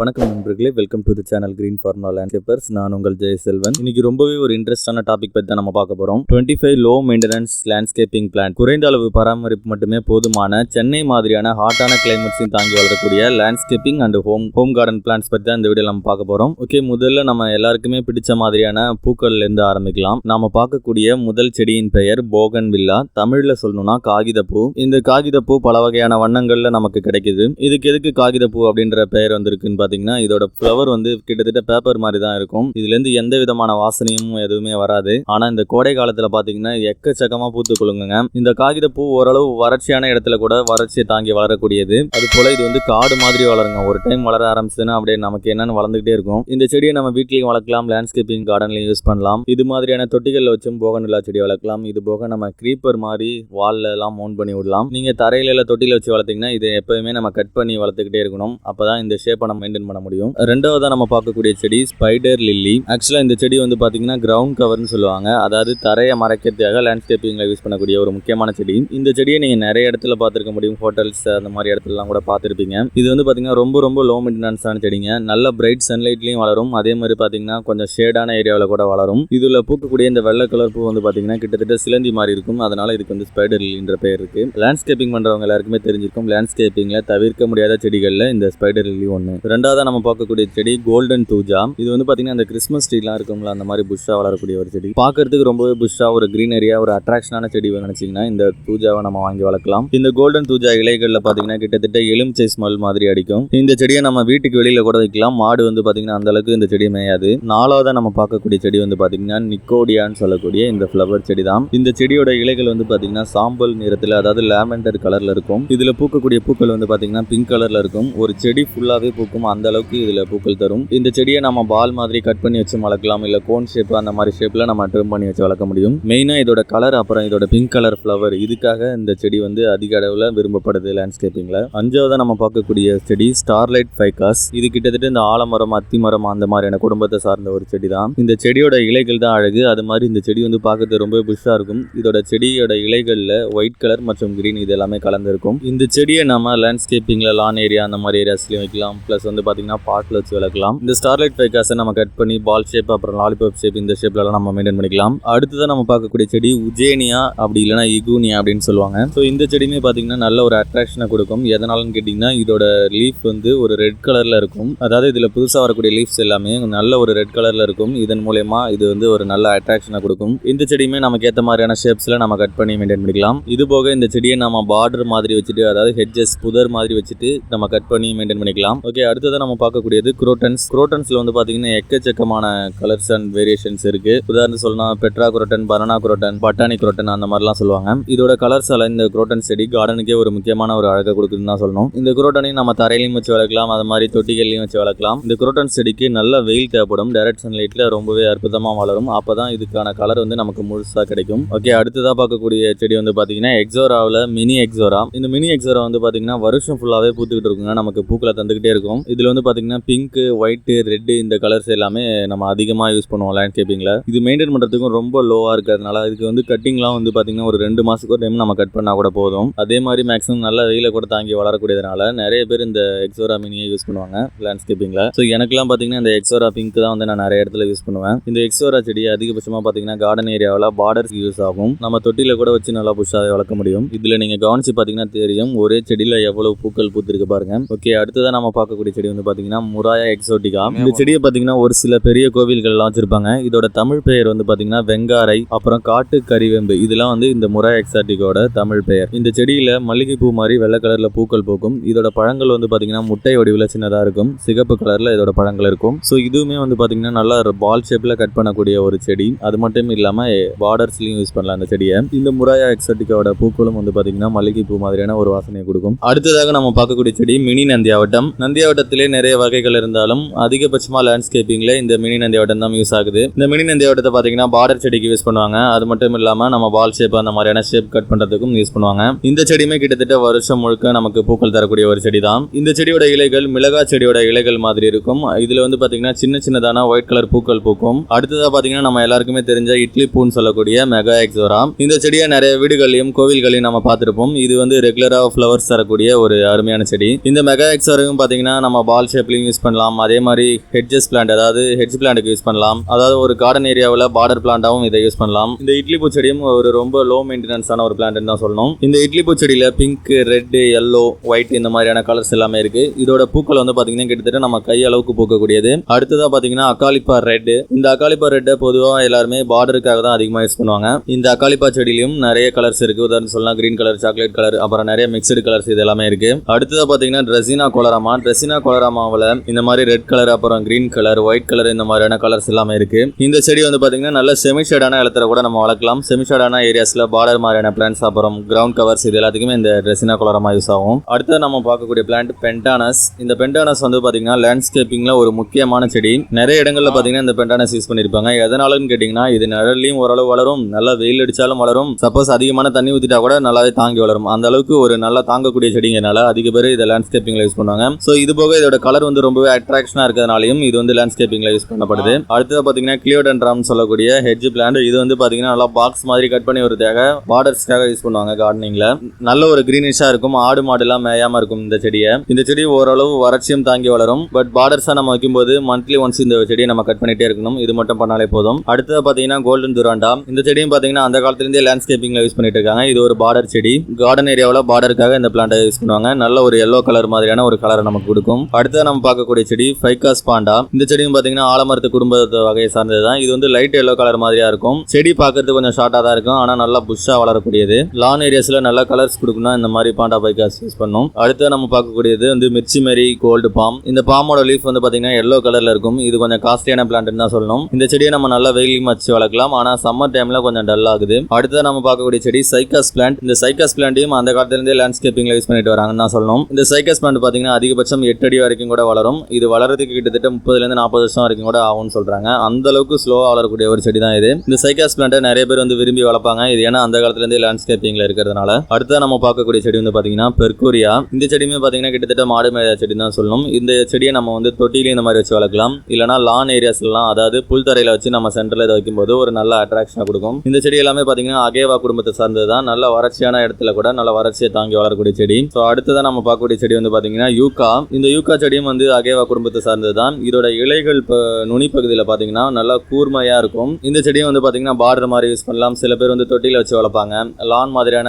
வணக்கம் நண்பர்களே welcome to the channel green farmer landscapers நான் உங்கள் ஜெயசெல்வன். இன்னைக்கு ரொம்பவே ஒரு இன்ட்ரெஸ்டான டாபிக் பற்றி தான் நம்ம பார்க்க போகிறோம் twenty five low maintenance landscaping plan குறைந்த அளவு பராமரிப்பு மட்டுமே போதுமான சென்னை மாதிரியான ஹாட்டான கிளைமேட்ஸையும் தாங்கி வளரக்கூடிய landscaping and home home garden plans பற்றி தான் இந்த வீடியோ நம்ம பார்க்க போகிறோம் ஓகே முதல்ல நம்ம எல்லாருக்குமே பிடிச்ச மாதிரியான பூக்கள்லேருந்து ஆரம்பிக்கலாம். நாம பார்க்கக்கூடிய முதல் செடியின் பெயர் போகன் வில்லா. தமிழில் சொல்லணும்னா காகிதப்பூ. இந்த காகிதப்பூ பல வகையான வண்ணங்களில் நமக்கு கிடைக்குது. இதுக்கு எதுக்கு காகிதப்பூ அப்படின்ற பெயர் வந்திருக்குன்னு பார்த்தீங்கன்னா இதோட ஃப்ளவர் வந்து கிட்டத்தட்ட பேப்பர் மாதிரி தான் இருக்கும். இதுலேருந்து எந்த விதமான வாசனையும் எதுவுமே வராது. ஆனால் இந்த கோடை காலத்தில் பார்த்தீங்கன்னா எக்கச்சக்கமாக பூத்து குலுங்குங்க இந்த காகித பூ ஓரளவு வறட்சியான இடத்துல கூட வறட்சியை தாங்கி வளரக்கூடியது. அது போல இது வந்து காடு மாதிரி வளருங்க. ஒரு டைம் வளர ஆரம்பிச்சதுன்னா அப்படியே நமக்கு என்னன்னு வளர்ந்துகிட்டே இருக்கும். இந்த செடியை நம்ம வீட்லையும் வளர்க்கலாம் லேண்ட்ஸ்கேப்பிங் கார்டன்லையும் யூஸ் பண்ணலாம். இது மாதிரியான தொட்டிகளில் வச்சும் போகநிலா செடி வளர்க்கலாம். இது போக நம்ம க்ரீப்பர் மாதிரி வால்ல எல்லாம் மவுண்ட் பண்ணி விடலாம். நீங்க தரையில தொட்டியில் வச்சு வளர்த்தீங்கன்னா இது எப்பவுமே நம்ம கட் பண்ணி வளர்த்துக்கிட்டே இருக்கணும். அப்பதான் இந்த ஷேப்பை நம்ம மெயின்டைன் பண்ண முடியும். ரெண்டாவதா நம்ம பார்க்கக்கூடிய செடி ஸ்பைடர் லில்லி ஆக்சுவலா இந்த செடி வந்து பாத்தீங்கன்னா கிரவுண்ட் கவர்னு சொல்லுவாங்க. அதாவது தரையை மறைக்கிறதுக்காக லேண்ட்ஸ்கேப்பிங்ல யூஸ் பண்ணக்கூடிய ஒரு முக்கியமான செடி. இந்த செடியை நீங்கள் நிறைய இடத்துல பார்த்துருக்க முடியும். ஹோட்டல்ஸ் அந்த மாதிரி இடத்துலலாம் கூட பார்த்துருப்பீங்க. இது வந்து பாத்தீங்கன்னா ரொம்ப ரொம்ப லோ மெயின்டெனன்ஸான செடிங்க. நல்ல பிரைட் சன்லைட்லையும் வளரும். அதே மாதிரி பார்த்தீங்கன்னா கொஞ்சம் ஷேடான ஏரியாவில் கூட வளரும். இதில் பூக்கக்கூடிய இந்த வெள்ளை கலர் பூ வந்து பாத்தீங்கன்னா கிட்டத்தட்ட சிலந்தி மாதிரி இருக்கும். அதனால இதுக்கு வந்து ஸ்பைடர் லில்லின்ற பேர் இருக்கு. லேண்ட்ஸ்கேப்பிங் பண்ணுறவங்க எல்லாருக்குமே தெரிஞ்சிருக்கும். லேண்ட்ஸ்கேப்பிங்ல தவிர்க்க முடியாத செடிகள்ல இந்த ஸ்பைடர் லில்லி ஒன்று ரெண்டாவதாக நம்ம பார்க்கக்கூடிய செடி கோல்டன் தூஜா இது வந்து பார்த்தீங்கன்னா அந்த கிறிஸ்மஸ் ட்ரீலாம் இருக்கும்ல அந்த மாதிரி புஷ்ஷா வளரக்கூடிய ஒரு செடி. பார்க்கறதுக்கு ரொம்பவே புஷ்ஷா ஒரு க்ரீனரியா ஒரு அட்ராக்ஷனான செடி நினைச்சீங்கன்னா இந்த தூஜாவை நம்ம வாங்கி வளர்க்கலாம். இந்த கோல்டன் தூஜா இலைகளில் பார்த்தீங்கன்னா கிட்டத்தட்ட எலுமிச்சை ஸ்மெல் மாதிரி அடிக்கும். இந்த செடியை நம்ம வீட்டுக்கு வெளியில் கூட வைக்கலாம். மாடு வந்து பாத்தீங்கன்னா அந்த அளவுக்கு இந்த செடி மேயாது. நாலாவதா நம்ம பார்க்கக்கூடிய செடி வந்து பாத்தீங்கன்னா நிக்கோடியான்னு சொல்லக்கூடிய இந்த ஃப்ளவர் செடி தான். இந்த செடியோட இலைகள் வந்து பாத்தீங்கன்னா சாம்பல் நிறத்தில் அதாவது லாவெண்டர் கலர்ல இருக்கும். இதுல பூக்கக்கூடிய பூக்கள் வந்து பாத்தீங்கன்னா பிங்க் கலர்ல இருக்கும். ஒரு செடி ஃபுல்லாவே பூக்கும். அந்த அளவுக்கு இதில் பூக்கள் தரும். இந்த செடியை நம்ம பால் மாதிரி கட் பண்ணி வச்சு வளர்க்கலாம் இல்லை கோன் ஷேப் அந்த மாதிரி ஷேப்பில் நம்ம ட்ரிம் பண்ணி வச்சு வளர்க்க முடியும். மெயினாக இதோட கலர் அப்புறம் இதோட பிங்க் கலர் ஃப்ளவர் இதுக்காக இந்த செடி வந்து அதிக அளவில் விரும்பப்படுது லேண்ட்ஸ்கேப்பிங்கில் அஞ்சாவதாக நம்ம பார்க்கக்கூடிய செடி ஸ்டார்லைட் ஃபைகாஸ் இது கிட்டத்தட்ட இந்த ஆலமரம் அத்திமரம் அந்த மாதிரியான குடும்பத்தை சார்ந்த ஒரு செடி தான் இந்த செடியோட இலைகள் தான் அழகு. அது மாதிரி இந்த செடி வந்து பார்க்கறது ரொம்ப புஷ்ஷாக இருக்கும். இதோட செடியோட இலைகளில் ஒயிட் கலர் மற்றும் கிரீன் இது எல்லாமே கலந்துருக்கும். இந்த செடியை நம்ம லேண்ட்ஸ்கேப்பிங்கில் லான் ஏரியா அந்த மாதிரி ஏரியாஸ்லையும் வைக்கலாம். ப்ளஸ் வந்து பாத்தீங்கன்னா பாட்டில் வச்சு வளர்க்கலாம் இந்த ஸ்டார்லைட் ஃபைகாஸை நம்ம கட் பண்ணி பால் ஷேப் அப்புறம் லாலிபாப் ஷேப் இந்த ஷேப்லலாம் எல்லாம் நம்ம மெயின்டைன் பண்ணிக்கலாம். அடுத்ததான் நம்ம பார்க்கக்கூடிய செடி உஜேனியா அப்படி இல்லைன்னா இகுனியா அப்படின்னு சொல்லுவாங்க. ஸோ இந்த செடியுமே பார்த்தீங்கன்னா நல்ல ஒரு அட்ராக்ஷனை கொடுக்கும். எதனாலன்னு கேட்டிங்கன்னா இதோட லீஃப் வந்து ஒரு ரெட் கலரில் இருக்கும். அதாவது இதில் புதுசாக வரக்கூடிய லீஃப்ஸ் எல்லாமே நல்ல ஒரு ரெட் கலரில் இருக்கும். இதன் மூலயமா இது வந்து ஒரு நல்ல அட்ராக்ஷனை கொடுக்கும். இந்த செடியுமே நமக்கு ஏற்ற மாதிரியான ஷேப்ஸில் நம்ம கட் பண்ணி மெயின்டைன் பண்ணிக்கலாம். இது போக இந்த செடியை நம்ம பார்டர் மாதிரி வச்சுட்டு அதாவது ஹெட்ஜஸ் புதர் மாதிரி வச்சுட்டு நம்ம கட் பண்ணி மெயின்டைன் பண்ணிக்கலாம். ஓகே அடுத்ததான் நம்ம பார்க்கக்கூடியது குரோட்டன்ஸ். குரோட்டன்ஸ்ல வந்து பாத்தீங்கன்னா எக்கச்சக்கமான கலர்ஸ் அண்ட் வேரியேஷன்ஸ் இருக்கு. உதாரணம் சொல்லணும் பெட்ரா குரோட்டன் பனானா குரோட்டன் பட்டானி குரோட்டன் அந்த மாதிரிலாம் சொல்லுவாங்க. இதோட கலர்ஸ் இந்த குரோட்டன் செடி கார்டனுக்கே ஒரு முக்கியமான ஒரு அழகை கொடுக்குதுன்னு தான் சொல்லணும். இந்த குரோட்டனையும் நம்ம தரையிலையும் வச்சு வளர்க்கலாம் அது மாதிரி தொட்டிகள்லையும் வச்சு வளர்க்கலாம். இந்த குரோட்டன் செடிக்கு நல்ல வெயில் தேவைப்படும். டைரக்ட் சன்லைட்ல ரொம்பவே அற்புதமா வளரும். அப்பதான் இதுக்கான கலர் வந்து நமக்கு முழுசா கிடைக்கும். ஓகே அடுத்ததா பார்க்கக்கூடிய செடி வந்து பாத்தீங்கன்னா எக்ஸோராவில் மினி எக்ஸோரா இந்த மினி எக்ஸோரா வந்து பாத்தீங்கன்னா வருஷம் ஃபுல்லாவே பூத்துக்கிட்டு இருக்குங்க. நமக்கு பூக்களை தந்துக்கிட்டே இருக்கும். இது இதுல வந்து பாத்தீங்கன்னா பிங்க் ஒயிட்டு ரெட்டு இந்த கலர்ஸ் எல்லாமே நம்ம அதிகமா யூஸ் பண்ணுவோம் லேண்ட்ஸ்கேப்பிங்கில் இது மெயின்டைன் பண்றதுக்கும் ரொம்ப லோவாக இருக்கிறதுனால இதுக்கு வந்து கட்டிங்லாம் வந்து பாத்தீங்கன்னா ஒரு ரெண்டு மாசத்துக்கு ஒரு டைம் நம்ம கட் பண்ணா கூட போதும். அதே மாதிரி மேக்ஸிமம் நல்ல வெயில கூட தாங்கி வளரக்கூடியதுனால நிறைய பேர் இந்த எக்ஸோரா மினியை யூஸ் பண்ணுவாங்க லேண்ட்ஸ்கேப்பிங்ல ஸோ எனக்குலாம் பாத்தீங்கன்னா இந்த எக்ஸோரா பிங்க் தான் வந்து நான் நிறைய இடத்துல யூஸ் பண்ணுவேன். இந்த எக்ஸோரா செடி அதிகபட்சமா பாத்தீங்கன்னா கார்டன் ஏரியாவில் பார்டர்ஸ் யூஸ் ஆகும். நம்ம தொட்டில கூட வச்சு நல்லா புஷாக வளர்க்க முடியும். இதுல நீங்க கவனிச்சு பாத்தீங்கன்னா தெரியும் ஒரே செடியில் எவ்வளவு பூக்கள் பூத்திருக்கு பாருங்க. ஓகே அடுத்ததான் நம்ம பார்க்கக்கூடிய செடி வந்து பாத்தீங்கன்னா முராயா எக்ஸோட்டிகா. இந்த செடியை பாத்தீங்கன்னா ஒரு சில பெரிய கோவில்கள் எல்லாம் வச்சிருப்பாங்க. இதோட தமிழ் பெயர் வந்து பாத்தீங்கன்னா வெங்காரை அப்புறம் காட்டு கறிவேம்பு. இதெல்லாம் வந்து இந்த முராயா எக்ஸாட்டிக்கோட தமிழ் பெயர். இந்த செடியில மல்லிகைப்பூ மாதிரி வெள்ளை கலர்ல பூக்கள் பூக்கும். இதோட பழங்கள் வந்து பாத்தீங்கன்னா முட்டை வடிவில் சின்னதா இருக்கும். சிகப்பு கலர்ல இதோட பழங்கள் இருக்கும். ஸோ இதுவுமே வந்து பாத்தீங்கன்னா நல்லா பால் ஷேப்ல கட் பண்ணக்கூடிய ஒரு செடி. அது மட்டும் இல்லாம பார்டர்ஸ்லயும் யூஸ் பண்ணலாம் அந்த செடியை. இந்த முராயா எக்ஸாட்டிக்கோட பூக்களும் வந்து பாத்தீங்கன்னா மல்லிகைப்பூ மாதிரியான ஒரு வாசனையை கொடுக்கும். அடுத்ததாக நம்ம பார்க்கக்கூடிய செடி மினி நந்தியாவட்டம். நந்தியாவட்டத்திலே நிறைய வகைகள் இருந்தாலும் அதிகபட்சமாக லேண்ட்ஸ்கேப்பிங்கில் இந்த மினி நந்தியாவட்டம் தான் யூஸ் ஆகுது. இந்த மினி நந்தியாவட்டத்தை பார்த்தீங்கன்னா பார்டர் செடிக்கு யூஸ் பண்ணுவாங்க. அது மட்டும் இல்லாமல் நம்ம பால் ஷேப் அந்த மாதிரியான ஷேப் கட் பண்ணுறதுக்கும் யூஸ் பண்ணுவாங்க. இந்த செடியுமே கிட்டத்தட்ட வருஷம் முழுக்க நமக்கு பூக்கள் தரக்கூடிய ஒரு செடி தான் இந்த செடியோட இலைகள் மிளகா செடியோட இலைகள் மாதிரி இருக்கும். இதில் வந்து பார்த்தீங்கன்னா சின்ன சின்னதான ஒயிட் கலர் பூக்கள் பூக்கும். அடுத்ததாக பார்த்தீங்கன்னா நம்ம எல்லாருக்குமே தெரிஞ்ச இட்லி பூன்னு சொல்லக்கூடிய மெகா எக்ஸோரா இந்த செடியை நிறைய வீடுகளையும் கோவில்களையும் நம்ம பார்த்துருப்போம். இது வந்து ரெகுலராக ஃப்ளவர்ஸ் தரக்கூடிய ஒரு அருமையான செடி. இந்த மெகா எக்ஸோரையும் பார்த்தீங்கன்னா நம்ம பால் ஷேப்லையும் யூஸ் பண்ணலாம். அதே மாதிரி ஹெட்ஜஸ் பிளான்ட் அதாவது ஹெட்ஜ் பிளான்ட்டுக்கு யூஸ் பண்ணலாம். அதாவது ஒரு கார்டன் ஏரியாவில் பார்டர் பிளான்ட்டாகவும் இதை யூஸ் பண்ணலாம். இந்த இட்லி பூச்செடியும் ஒரு ரொம்ப லோ மெயின்டெனன்ஸான ஒரு பிளான்ட்னு தான் சொல்லணும். இந்த இட்லி பூச்செடியில் பிங்க் ரெட் எல்லோ ஒயிட் இந்த மாதிரியான கலர்ஸ் எல்லாமே இருக்கு. இதோட பூக்கள் வந்து பார்த்தீங்கன்னா கிட்டத்தட்ட நம்ம கை அளவுக்கு பூக்கக்கூடியது. அடுத்ததாக பார்த்தீங்கன்னா அக்காலிப்பா ரெட் இந்த அக்காலிப்பா ரெட்டை பொதுவாக எல்லாருமே பார்டருக்காக தான் அதிகமாக யூஸ் பண்ணுவாங்க. இந்த அக்காலிப்பா செடியிலையும் நிறைய கலர்ஸ் இருக்கு. உதாரணம் சொல்லலாம் கிரீன் கலர் சாக்லேட் கலர் அப்புறம் நிறைய மிக்சடு கலர்ஸ் இது எல்லாமே இருக்கு. அடுத்ததாக பார்த்தீங்கன்னா ட்ரெஸினா கொலராமா ட்ரெஸினா கொலராமாவில் இந்த மாதிரி ரெட் கலர் அப்புறம் கிரீன் கலர் ஒயிட் கலர் இந்த மாதிரியான கலர்ஸ் எல்லாமே இருக்கு. இந்த செடி வந்து பார்த்தீங்கன்னா நல்ல செமிஷேடான இடத்துல கூட நம்ம வளர்க்கலாம். செமிஷேடான ஏரியாஸில் பார்டர் மாதிரியான பிளான்ஸ் அப்புறம் கிரவுண்ட் கவர்ஸ் இது எல்லாத்துக்குமே இந்த ட்ரெஸினா கொலராமா யூஸ் ஆகும். அடுத்து நம்ம பார்க்கக்கூடிய பிளான்ட் பென்டானஸ் இந்த பென்டானஸ் வந்து பார்த்தீங்கன்னா லேண்ட்ஸ்கேப்பிங்கில் ஒரு முக்கியமான செடி. நிறைய இடங்களில் பார்த்தீங்கன்னா இந்த பென்டானஸ் யூஸ் பண்ணியிருப்பாங்க எதனாலன்னு கேட்டிங்கன்னா இது நிழல்லையும் ஓரளவு வளரும். நல்லா வெயில் அடித்தாலும் வளரும். சப்போஸ் அதிகமான தண்ணி ஊற்றிட்டா கூட நல்லாவே தாங்கி வளரும். அந்த அளவுக்கு ஒரு நல்லா தாங்கக்கூடிய செடிங்கனால அதிக பேர் இதை லேண்ட்ஸ்கேப்பிங்கில் யூஸ் பண்ணுவாங்க. ஸோ இது போக இதோட கலர் வந்து ரொம்பவே அட்ராக்ஷனாக இருக்கிறதுனாலையும் இது வந்து லேண்ட்ஸ்கேப்பிங்கில் யூஸ் பண்ணப்படுது. அடுத்தது பார்த்தீங்கன்னா கிளியோடென்ட்ராம் சொல்லக்கூடிய ஹெட்ஜ் பிளான்ட் இது வந்து பார்த்தீங்கன்னா நல்லா பாக்ஸ் மாதிரி கட் பண்ணி வரதுக்காக பார்டர்ஸ்க்காக யூஸ் பண்ணுவாங்க கார்டனிங்கில் நல்ல ஒரு க்ரீனிஷாக இருக்கும். ஆடு மாடுலாம் மேயாமல் இருக்கும் இந்த செடியை. இந்த செடி ஓரளவு வறட்சியும் தாங்கி வளரும். பட் பார்டர்ஸாக நம்ம வைக்கும்போது மந்த்லி ஒன்ஸ் இந்த செடியை நம்ம கட் பண்ணிட்டே இருக்கணும். இது மட்டும் பண்ணாலே போதும். அடுத்தது பார்த்தீங்கன்னா கோல்டன் துராண்டா இந்த செடியும் பார்த்தீங்கன்னா அந்த காலத்துலேருந்தே லேண்ட்ஸ்கேப்பிங்கில் யூஸ் பண்ணிட்டு இருக்காங்க. இது ஒரு பார்டர் செடி. கார்டன் ஏரியாவில் பார்டருக்காக இந்த பிளான்ட்டை யூஸ் பண்ணுவாங்க. நல்ல ஒரு எல்லோ கலர் மாதிரியான ஒரு கலரை நமக்கு கொடுக்கும். அடுத்து நம்ம பார்க்கக்கூடிய செடி ஃபைகாஸ் பாண்டா இந்த செடியும் பார்த்தீங்கன்னா ஆலமரத்து குடும்பத்தை வகையை சார்ந்தது தான். இது வந்து லைட் எல்லோ கலர் மாதிரியா இருக்கும். செடி பார்க்கறதுக்கு கொஞ்சம் ஷார்ட்டாக தான் இருக்கும். ஆனால் நல்லா புஷ்ஷாக வளரக்கூடியது. லான் ஏரியாஸில் நல்லா கலர்ஸ் கொடுக்கணும் இந்த மாதிரி பாண்டா பைக்காஸ் யூஸ் பண்ணும். அடுத்து நம்ம பார்க்கக்கூடியது வந்து மிர்ச்சி மேரி கோல்டு பாம் இந்த பாமோட லீஃப் வந்து பார்த்தீங்கன்னா எல்லோ கலரில் இருக்கும். இது கொஞ்சம் காஸ்ட்லியான பிளான்ட்னு தான் சொல்லணும். இந்த செடியை நம்ம நல்லா வெயிலையும் வச்சு வளர்க்கலாம். ஆனால் சம்மர் டைமில் கொஞ்சம் டல் ஆகுது. அடுத்து நம்ம பார்க்கக்கூடிய செடி சைக்காஸ் பிளான்ட் இந்த சைக்காஸ் பிளான்ட்டையும் அந்த காலத்துலேருந்தே லேண்ட்ஸ்கேப்பிங்கில் யூஸ் பண்ணிட்டு வராங்கன்னு தான் சொல்லணும். இந்த சைக்காஸ் பிளான்ட் பார்த்தீங்கன்னா அதிகபட்சம் எட்டு அடி வரைக்கும் கூட வளரும். இது வளர்றதுக்கு கிட்டத்தட்ட முப்பதுலேருந்து நாற்பது வருஷம் வரைக்கும் கூட ஆகும்னு சொல்கிறாங்க அந்த அளவுக்கு ஸ்லோவாக வளரக்கூடிய ஒரு செடி தான் இது. இந்த சைக்காஸ் பிளான்ட்டை நிறைய பேர் வந்து விரும்பி வளர்ப்பாங்க. இது ஏன்னா அந்த காலத்துலேருந்து லேண்ட்ஸ்கேப்பிங்கில் இருக்கிறதுனால. அடுத்து நம்ம பார்க்கக்கூடிய செடி வந்து பார்த்தீங்கன்னா பெர்கூரியா இந்த செடியுமே பார்த்தீங்கன்னா கிட்டத்தட்ட மாடு மேய செடி தான் சொல்லணும். இந்த செடியை நம்ம வந்து தொட்டிலையும் இந்த மாதிரி வச்சு வளர்க்கலாம். இல்லைனா லான் ஏரியாஸ்லாம் அதாவது புல்தரையில் வச்சு நம்ம சென்டரில் இதை வைக்கும்போது ஒரு நல்ல அட்ராக்ஷனாக கொடுக்கும். இந்த செடி எல்லாமே பார்த்தீங்கன்னா அகேவா குடும்பத்தை சார்ந்தது தான் நல்ல வறட்சியான இடத்துல கூட நல்ல வறட்சியை தாங்கி வளரக்கூடிய செடி. ஸோ அடுத்ததான் நம்ம பார்க்கக்கூடிய செடி வந்து பார்த்தீங்கன்னா யூகா. இந்த யூகா செடியும் வந்து அகேவா குடும்பத்தை சார்ந்தது தான் இதோட இலைகள் இப்போ நுனிப்பகுதியில் பார்த்தீங்கன்னா நல்லா கூர்மையாக இருக்கும். இந்த செடியும் வந்து பார்த்தீங்கன்னா பார்டர் மாதிரி யூஸ் பண்ணலாம். சில பேர் வந்து தொட்டியில் வச்சு வளர்ப்பாங்க. லான் மாதிரியான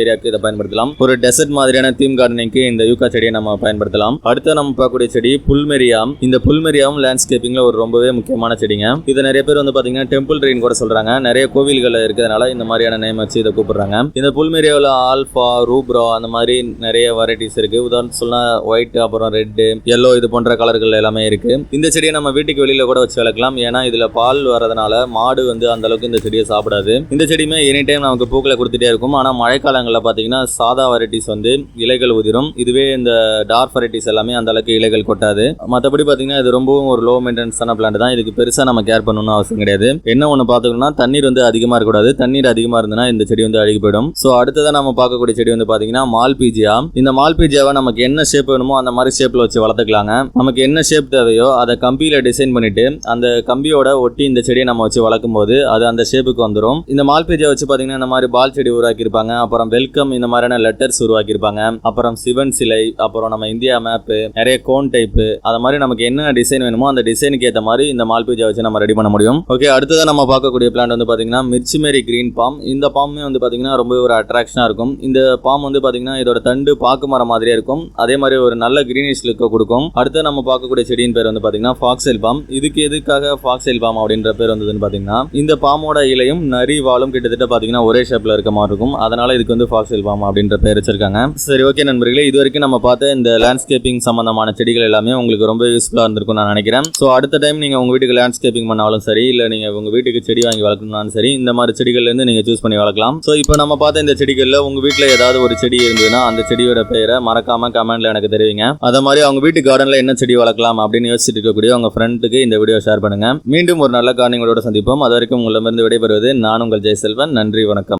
ஏரியாவுக்கு இதை பயன்படுத்தலாம். ஒரு டெசர்ட் மாதிரியான தீம் கார்டனிங்க்கு இந்த யூக்கா செடியை நம்ம பயன்படுத்தலாம். அடுத்து நம்ம பார்க்கக்கூடிய செடி புல்மெரியா. இந்த புல்மெரியாவும் லேண்ட்ஸ்கேப்பிங்கில் ஒரு ரொம்பவே முக்கியமான செடிங்க. இதை நிறைய பேர் வந்து பார்த்தீங்கன்னா டெம்பிள் ட்ரெயின் கூட சொல்கிறாங்க நிறைய கோவில்கள் இருக்கிறதுனால இந்த மாதிரியான நேம் வச்சு இதை கூப்பிடுறாங்க. இந்த புல்மெரியாவில் ஆல்ஃபா ரூப்ரா அந்த மாதிரி நிறைய வெரைட்டிஸ் இருக்குது உதாரணம் சொன்னால் ஒயிட் அப்புறம் ரெட் ரெட்டு எல்லோ இது போன்ற கலர்கள் எல்லாமே இருக்குது இந்த செடியை நம்ம வீட்டுக்கு வெளியில் கூட வச்சு வளர்க்கலாம். ஏன்னா இதில் பால் வரதுனால மாடு வந்து அந்த அளவுக்கு இந்த செடியை சாப்பிடாது. இந்த செடியுமே எனி டைம் நமக்கு பூக்களை கொடுத்துட்டே இருக்கும். ஆனால் மழைக்காலங்களில் பார்த்தீங்கன்னா சாதா வெரைட்டிஸ் வந்து இலைகள் உதிரும். இதுவே இந்த டார்க் வெரைட்டிஸ் எல்லாமே அந்த அளவுக்கு இலைகள் கொட்டாது. மற்றபடி பார்த்தீங்கன்னா இது ரொம்பவும் ஒரு லோ மெயின்டெனன்ஸான பிளான்ட் தான். இதுக்கு பெருசாக நம்ம கேர் பண்ணணும்னு அவசியம் கிடையாது. என்ன ஒன்று பார்த்துக்கணும்னா தண்ணீர் வந்து அதிகமாக இருக்கக்கூடாது. தண்ணீர் அதிகமாக இருந்ததுன்னா இந்த செடி வந்து அழுகி போயிடும். ஸோ அடுத்ததாக நம்ம பார்க்கக்கூடிய செடி வந்து பார்த்தீங்கன்னா மால்பீஜியா இந்த மால்பீஜியாவை நமக்கு என்ன ஷேப் வேணுமோ அந்த மாதிரி ஷேப்பில் வச்சு வளர்த்துக்கலாங்க. நமக்கு என்ன ஷேப் தேவையோ அதை கம்பியில் டிசைன் பண்ணிவிட்டு அந்த கம்பியோட ஒட்டி இந்த செடியை நம்ம வச்சு வளர்க்கும் போது அது அந்த ஷேப்புக்கு வந்துடும் இந்த மால்பேஜை வச்சு பார்த்தீங்கன்னா இந்த மாதிரி பால் செடி உருவாக்கியிருப்பாங்க. அப்புறம் வெல்கம் இந்த மாதிரியான லெட்டர்ஸ் உருவாக்கியிருப்பாங்க. அப்புறம் சிவன் சிலை அப்புறம் நம்ம இந்தியா மேப்பு நிறைய கோன் டைப்பு அது மாதிரி நமக்கு என்ன டிசைன் வேணுமோ அந்த டிசைனுக்கு ஏற்ற மாதிரி இந்த மால்பேஜை வச்சு நம்ம ரெடி பண்ண முடியும். ஓகே அடுத்ததான் நம்ம பார்க்கக்கூடிய பிளான்ட் வந்து பார்த்தீங்கன்னா மிர்ச்சிமேரி கிரீன் பாம் இந்த பாம்மே வந்து பார்த்தீங்கன்னா ரொம்ப ஒரு அட்ராக்ஷனாக இருக்கும். இந்த பாம் வந்து பார்த்தீங்கன்னா இதோட தண்டு பாக்கு மரம் மாதிரியே இருக்கும். அதே மாதிரி ஒரு நல்ல கிரீனிஷ் லுக்கை கொடுக்கும். அடுத்து நம்ம பார்க்கக்கூடிய செடியின் பேர் வந்து பார்த்தீங்கன்னா ஃபாக்ஸெல் பாம் இதுக்கு எதுக்காக ஃபாக்ஸெல் பாம் அப்படின்ற பேர் வந்ததுன்னு பார்த்தீங்கன்னா இந்த பாமோட இலையும் நரி வாளும் கிட்டத்தட்ட பார்த்தீங்கன்னா ஒரே ஷேப்பில் இருக்க மாதிரி இருக்கும். அதனால இதுக்கு வந்து ஃபாக்ஸெல் பாம் அப்படின்ற பேர் வச்சிருக்காங்க. சரி ஓகே நண்பர்களே இது வரைக்கும் நம்ம பார்த்த இந்த லேண்ட்ஸ்கேப்பிங் சம்பந்தமான செடிகள் எல்லாமே உங்களுக்கு ரொம்ப யூஸ்ஃபுல்லாக இருந்திருக்கும் நான் நினைக்கிறேன். ஸோ அடுத்த டைம் நீங்கள் உங்கள் வீட்டுக்கு லேண்ட்ஸ்கேப்பிங் பண்ணாலும் சரி இல்லை நீங்கள் உங்கள் வீட்டுக்கு செடி வாங்கி வளர்க்கணும்னாலும் சரி இந்த மாதிரி செடிகள்லேருந்து நீங்கள் சூஸ் பண்ணி வளர்க்கலாம். ஸோ இப்போ நம்ம பார்த்த இந்த செடிகளில் உங்கள் வீட்டில் ஏதாவது ஒரு செடி இருந்ததுன்னா அந்த செடியோட பெயரை மறக்காம கமெண்ட்ல எனக்கு தெரிவிங்க. அதே மாதிரி அவங்க வீட்டு கார்டனில் என்ன செடி வளர்க்கலாம் அப்படின்னு யோசிச்சுட்டு இருக்கக்கூடிய உங்கள் ஃப்ரெண்டுக்கு இந்த வீடியோ ஷேர் பண்ணுங்க. மீண்டும் ஒரு நல்ல கார்னிங்களோட சந்திப்போம். அது வரைக்கும் உங்களிடமிருந்து விடைபெறுவது நான் உங்கள் ஜெயசெல்வன். நன்றி வணக்கம்.